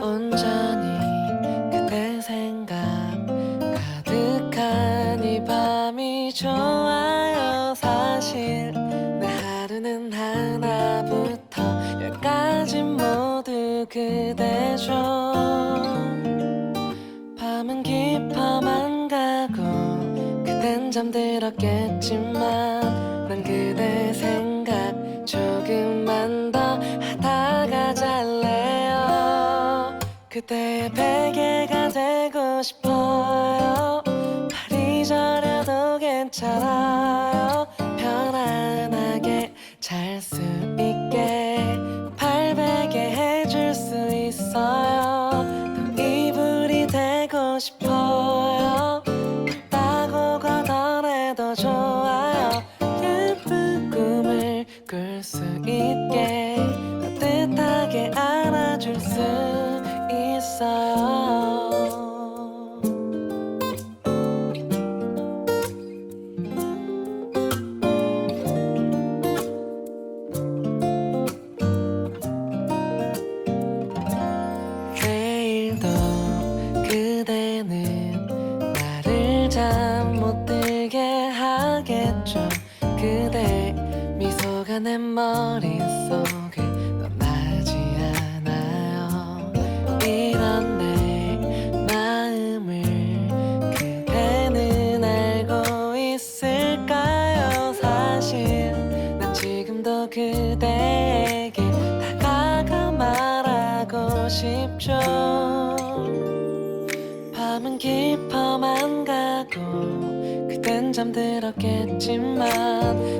온전히 그대 생각 가득한 이 밤이 좋아요. 사실 내 하루는 하나부터 열까지 모두 그대죠. 밤은 깊어만 가고 그댄 잠들었겠지만 난 그대 생각 조금 그대의 베개가 되고 싶어요. 발이 저려도 괜찮아요. 편안하게 잘 수 있게 발베개 해줄 수 있어요. 또 이불이 되고 싶어요 내 머릿속을 떠나지 않아요. 이런 내 마음을 그대는 알고 있을까요? 사실 난 지금도 그대에게 다가가 말하고 싶죠. 밤은 깊어만 가고 그댄 잠들었겠지만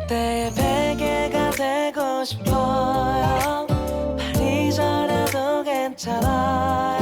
그때의 베개가 되고 싶어요. 발이 저려도 괜찮아